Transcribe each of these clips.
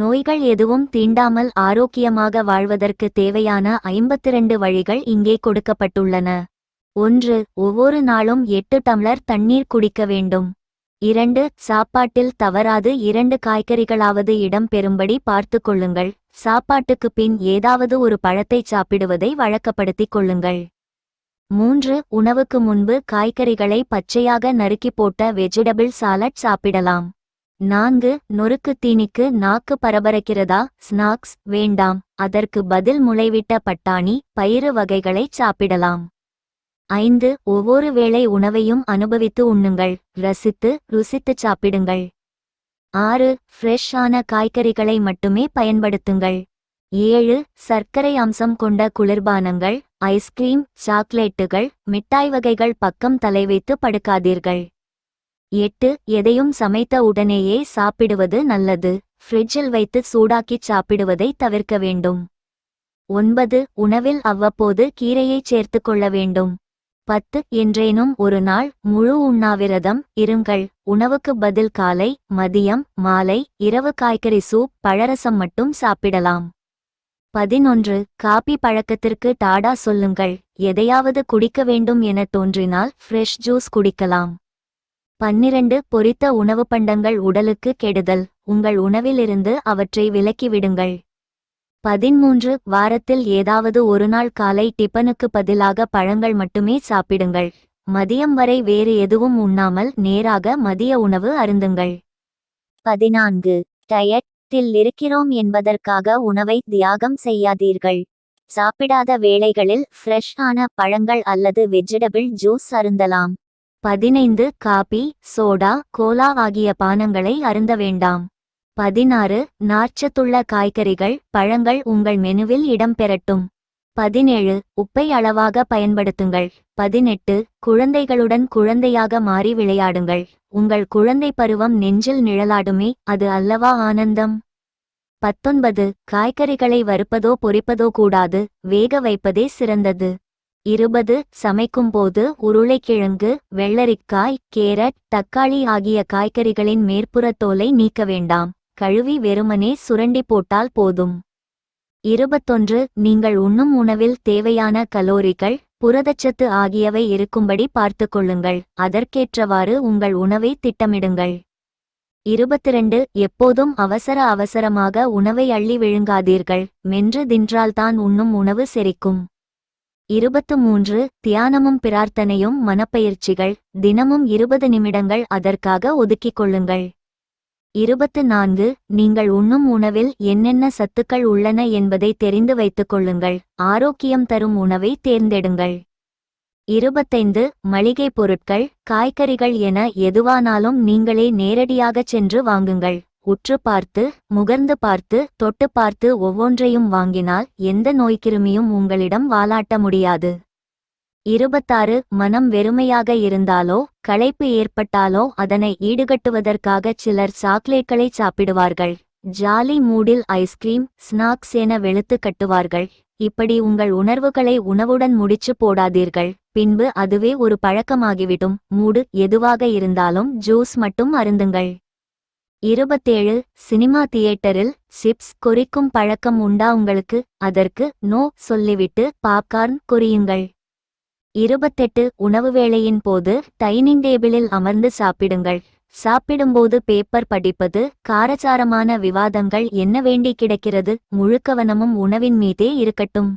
நோய்கள் எதுவும் தீண்டாமல் ஆரோக்கியமாக வாழ்வதற்கு தேவையான ஐம்பத்திரண்டு வழிகள் இங்கே கொடுக்கப்பட்டுள்ளன. ஒன்று ஒவ்வொரு நாளும் எட்டு டம்ளர் தண்ணீர் குடிக்க வேண்டும். இரண்டு சாப்பாட்டில் தவறாது இரண்டு காய்கறிகளாவது இடம் பெறும்படி பார்த்து கொள்ளுங்கள். சாப்பாட்டுக்கு பின் ஏதாவது ஒரு பழத்தை சாப்பிடுவதை வழக்கப்படுத்திக் கொள்ளுங்கள். மூன்று உணவுக்கு முன்பு காய்கறிகளை பச்சையாக நறுக்கி போட்ட வெஜிடபிள் சாலட் சாப்பிடலாம். நான்கு நொறுக்கு தீனிக்கு நாக்கு பரபரக்கிறதா? ஸ்நாக்ஸ் வேண்டாம். அதற்கு பதில் முளைவிட்ட பட்டாணி பயிறு வகைகளை சாப்பிடலாம். ஐந்து ஒவ்வொரு வேளை உணவையும் அனுபவித்து உண்ணுங்கள். ரசித்து ருசித்துச் சாப்பிடுங்கள். ஆறு ஃப்ரெஷ்ஷான காய்கறிகளை மட்டுமே பயன்படுத்துங்கள். ஏழு சர்க்கரை அம்சம் கொண்ட குளிர்பானங்கள் ஐஸ்கிரீம் சாக்லேட்டுகள் மிட்டாய் வகைகள் பக்கம் தலை வைத்து படுக்காதீர்கள். எட்டு எதையும் சமைத்த உடனேயே சாப்பிடுவது நல்லது. ஃப்ரிட்ஜில் வைத்து சூடாக்கிச் சாப்பிடுவதை தவிர்க்க வேண்டும். ஒன்பது உணவில் அவ்வப்போது கீரையைச் சேர்த்து கொள்ள வேண்டும். பத்து என்றேனும் ஒரு நாள் முழு உண்ணாவிரதம் இருங்கள். உணவுக்கு பதில் காலை மதியம் மாலை இரவு காய்கறி சூப் பழரசம் மட்டும் சாப்பிடலாம். பதினொன்று காபி பழக்கத்திற்கு டாடா சொல்லுங்கள். எதையாவது குடிக்க வேண்டும் என தோன்றினால் ஃப்ரெஷ் ஜூஸ் குடிக்கலாம். பன்னிரண்டு பொரித்த உணவு பண்டங்கள் உடலுக்கு கெடுதல். உங்கள் உணவிலிருந்து அவற்றை விலக்கிவிடுங்கள். பதிமூன்று வாரத்தில் ஏதாவது ஒரு நாள் காலை டிபனுக்கு பதிலாக பழங்கள் மட்டுமே சாப்பிடுங்கள். மதியம் வரை வேறு எதுவும் உண்ணாமல் நேராக மதிய உணவு அருந்துங்கள். பதினான்கு டயட்டில் இருக்கிறோம் என்பதற்காக உணவை தியாகம் செய்யாதீர்கள். சாப்பிடாத வேளைகளில் ஃப்ரெஷ் ஆன பழங்கள் அல்லது வெஜிடபிள் ஜூஸ் அருந்தலாம். பதினைந்து காபி சோடா கோலா ஆகிய பானங்களை அருந்த வேண்டாம். பதினாறு நார்ச்சத்துள்ள காய்கறிகள் பழங்கள் உங்கள் மெனுவில் இடம்பெறட்டும் பதினேழு உப்பை அளவாக பயன்படுத்துங்கள். பதினெட்டு குழந்தைகளுடன் குழந்தையாக மாறி விளையாடுங்கள். உங்கள் குழந்தை பருவம் நெஞ்சில் நிழலாடுமே அது அல்லவா ஆனந்தம்? பத்தொன்பது காய்கறிகளை வறுப்பதோ பொரிப்பதோ கூடாது வேக வைப்பதே சிறந்தது. இருபது சமைக்கும்போது உருளைக்கிழங்கு வெள்ளரிக்காய் கேரட் தக்காளி ஆகிய காய்கறிகளின் மேற்புற தோலை நீக்க வேண்டாம். கழுவி வெறுமனே சுரண்டி போட்டால் போதும். இருபத்தொன்று நீங்கள் உண்ணும் உணவில் தேவையான கலோரிகள் புரதச்சத்து ஆகியவை இருக்கும்படி பார்த்து கொள்ளுங்கள். அதற்கேற்றவாறு உங்கள் உணவை திட்டமிடுங்கள். இருபத்திரண்டு எப்போதும் அவசர அவசரமாக உணவை அள்ளி விழுங்காதீர்கள். மென்று தின்றால்தான் உண்ணும் உணவு செரிக்கும். இருபத்து மூன்று தியானமும் பிரார்த்தனையும் மனப்பயிற்சிகள் தினமும் இருபது நிமிடங்கள் அதற்காக ஒதுக்கிக் கொள்ளுங்கள். இருபத்து நான்கு நீங்கள் உண்ணும் உணவில் என்னென்ன சத்துக்கள் உள்ளன என்பதை தெரிந்து வைத்துக் கொள்ளுங்கள் ஆரோக்கியம் தரும் உணவை தேர்ந்தெடுங்கள். இருபத்தைந்து மளிகை பொருட்கள் காய்கறிகள் என எதுவானாலும் நீங்களே நேரடியாகச் சென்று வாங்குங்கள். உற்று பார்த்து முகர்ந்து பார்த்து தொட்டு பார்த்து ஒவ்வொன்றையும் வாங்கினால் எந்த நோய்க்கிருமியும் உங்களிடம் வாலாட்ட முடியாது. இருபத்தாறு மனம் வெறுமையாக இருந்தாலோ களைப்பு ஏற்பட்டாலோ அதனை ஈடுகட்டுவதற்காக சிலர் சாக்லேட்களை சாப்பிடுவார்கள். ஜாலி மூடில் ஐஸ்கிரீம் ஸ்நாக்ஸ் என வெளுத்து கட்டுவார்கள். இப்படி உங்கள் உணர்வுகளை உணவுடன் முடிச்சு போடாதீர்கள். பின்பு அதுவே ஒரு பழக்கமாகிவிடும். மூடு எதுவாக இருந்தாலும் ஜூஸ் மட்டும் அருந்துங்கள். இருபத்தேழு சினிமா தியேட்டரில் சிப்ஸ் கொறிக்கும் பழக்கம் உண்டா உங்களுக்கு? அதற்கு நோ சொல்லிவிட்டு பாப்கார்ன் குறியுங்கள். இருபத்தெட்டு உணவு வேளையின் போது டைனிங் டேபிளில் அமர்ந்து சாப்பிடுங்கள். சாப்பிடும்போது பேப்பர் படிப்பது காரசாரமான விவாதங்கள் என்ன வேண்டி கிடக்கிறது? முழு கவனமும் உணவின் மீதே இருக்கட்டும்.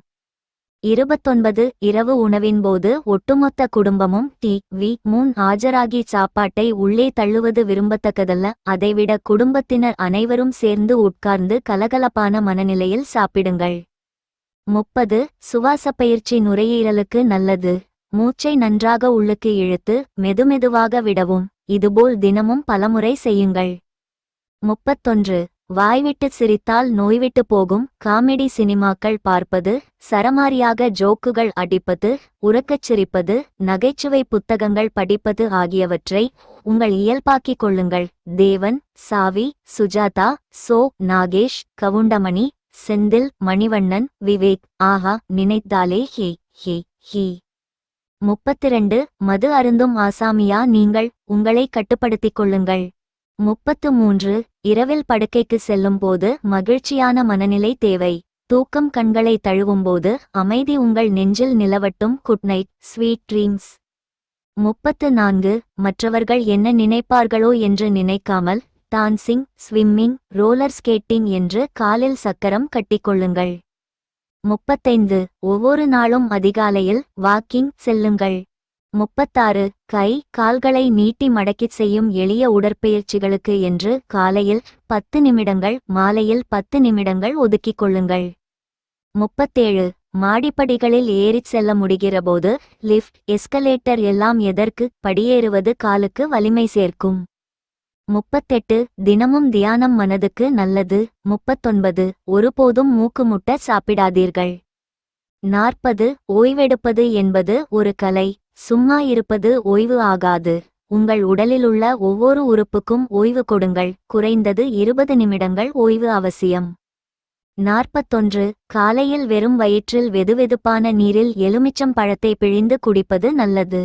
இருபத்தொன்பது இரவு உணவின் போது ஒட்டுமொத்த குடும்பமும் டி வி முன் ஆஜராகி சாப்பாட்டை உள்ளே தள்ளுவது விரும்பத்தக்கதல்ல. அதைவிட குடும்பத்தினர் அனைவரும் சேர்ந்து உட்கார்ந்து கலகலப்பான மனநிலையில் சாப்பிடுங்கள். முப்பது சுவாச பயிற்சி நுரையீரலுக்கு நல்லது. மூச்சை நன்றாக உள்ளுக்கு இழுத்து மெதுமெதுவாக விடவும். இதுபோல் தினமும் பலமுறை செய்யுங்கள். முப்பத்தொன்று வாய்விட்டு சிரித்தால் நோய்விட்டு போகும் காமெடி சினிமாக்கள் பார்ப்பது சரமாரியாக ஜோக்குகள் அடிப்பது உறக்கச் சிரிப்பது நகைச்சுவை புத்தகங்கள் படிப்பது ஆகியவற்றை உங்கள் இயல்பாக்கிக் கொள்ளுங்கள். தேவன் சாவி சுஜாதா சோ நாகேஷ் கவுண்டமணி செந்தில் மணிவண்ணன் விவேக் ஆஹா நினைத்தாலே ஹே ஹே ஹீ. முப்பத்திரண்டு மது அருந்தும் ஆசாமியா நீங்கள் உங்களை கட்டுப்படுத்திக் கொள்ளுங்கள். முப்பத்து மூன்று இரவில் படுக்கைக்கு செல்லும்போது மகிழ்ச்சியான மனநிலை தேவை. தூக்கம் கண்களை தழுவும்போது அமைதி உங்கள் நெஞ்சில் நிலவட்டும். குட் நைட் ஸ்வீட் ட்ரீம்ஸ் முப்பத்து நான்கு மற்றவர்கள் என்ன நினைப்பார்களோ என்று நினைக்காமல் டான்சிங் ஸ்விம்மிங் ரோலர் ஸ்கேட்டிங் என்று காலில் சக்கரம் கட்டிக்கொள்ளுங்கள். முப்பத்தைந்து ஒவ்வொரு நாளும் அதிகாலையில் வாக்கிங் செல்லுங்கள். முப்பத்தாறு கை கால்களை நீட்டி மடக்கிச் செய்யும் எளிய உடற்பயிற்சிகளுக்கு என்று காலையில் பத்து நிமிடங்கள் மாலையில் பத்து நிமிடங்கள் ஒதுக்கிக் கொள்ளுங்கள். முப்பத்தேழு மாடிப்படிகளில் ஏறிச் செல்ல முடிகிறபோது லிஃப்ட் எஸ்கலேட்டர் எல்லாம் எதற்கு படியேறுவது காலுக்கு வலிமை சேர்க்கும். முப்பத்தெட்டு தினமும் தியானம் மனதுக்கு நல்லது. முப்பத்தொன்பது ஒருபோதும் மூக்குமுட்ட சாப்பிடாதீர்கள். நாற்பது ஓய்வெடுப்பது என்பது ஒரு கலை. சும்மா இருப்பது ஓய்வு ஆகாது. உங்கள் உடலிலுள்ள ஒவ்வொரு உறுப்புக்கும் ஓய்வு கொடுங்கள். குறைந்தது இருபது நிமிடங்கள் ஓய்வு அவசியம். நாற்பத்தொன்று. காலையில் வெறும் வயிற்றில் வெதுவெதுப்பான நீரில் எலுமிச்சம் பழத்தை பிழிந்து குடிப்பது நல்லது.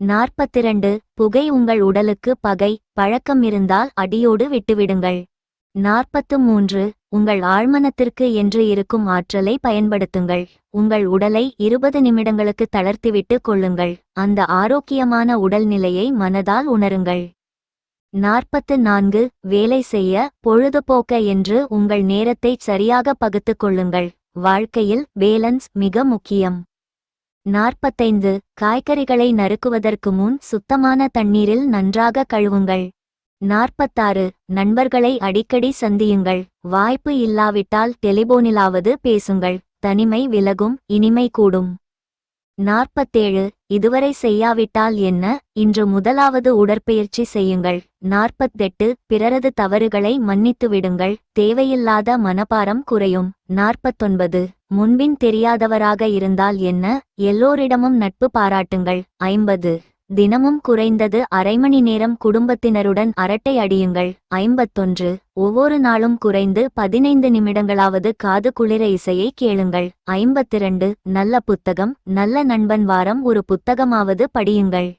நாற்பத்திரண்டு. புகை உங்கள் உடலுக்கு பகை பழக்கம் இருந்தால் அடியோடு விட்டுவிடுங்கள். நாற்பத்து மூன்று. உங்கள் ஆழ்மனத்திற்கு என்று இருக்கும் ஆற்றலை பயன்படுத்துங்கள். உங்கள் உடலை இருபது நிமிடங்களுக்கு தளர்த்திவிட்டு கொள்ளுங்கள். அந்த ஆரோக்கியமான உடல்நிலையை மனதால் உணருங்கள். நாற்பத்து நான்கு வேலை செய்ய பொழுதுபோக்க என்று உங்கள் நேரத்தை சரியாக பகுத்துக் கொள்ளுங்கள். வாழ்க்கையில் பேலன்ஸ் மிக முக்கியம். நாற்பத்தைந்து காய்கறிகளை நறுக்குவதற்கு முன் சுத்தமான தண்ணீரில் நன்றாக கழுவுங்கள். நாற்பத்தாறு. நண்பர்களை அடிக்கடி சந்தியுங்கள். வாய்ப்பு இல்லாவிட்டால் டெலிபோனிலாவது பேசுங்கள். தனிமை விலகும் இனிமை கூடும். நாற்பத்தேழு. இதுவரை செய்யாவிட்டால் என்ன? இன்று முதலாவது உடற்பயிற்சி செய்யுங்கள். நாற்பத்தெட்டு. பிறரது தவறுகளை மன்னித்து விடுங்கள். தேவையில்லாத மனபாரம் குறையும். நாற்பத்தொன்பது. முன்பின் தெரியாதவராக இருந்தால் என்ன? எல்லோரிடமும் நட்பு பாராட்டுங்கள். ஐம்பது. தினமும் குறைந்தது அரை மணி நேரம் குடும்பத்தினருடன் அரட்டை அடியுங்கள். ஐம்பத்தொன்று. ஒவ்வொரு நாளும் குறைந்து பதினைந்து நிமிடங்களாவது காது குளிர இசையை கேளுங்கள். ஐம்பத்திரண்டு. நல்ல புத்தகம் நல்ல நண்பன் வாரம் ஒரு புத்தகமாவது படியுங்கள்.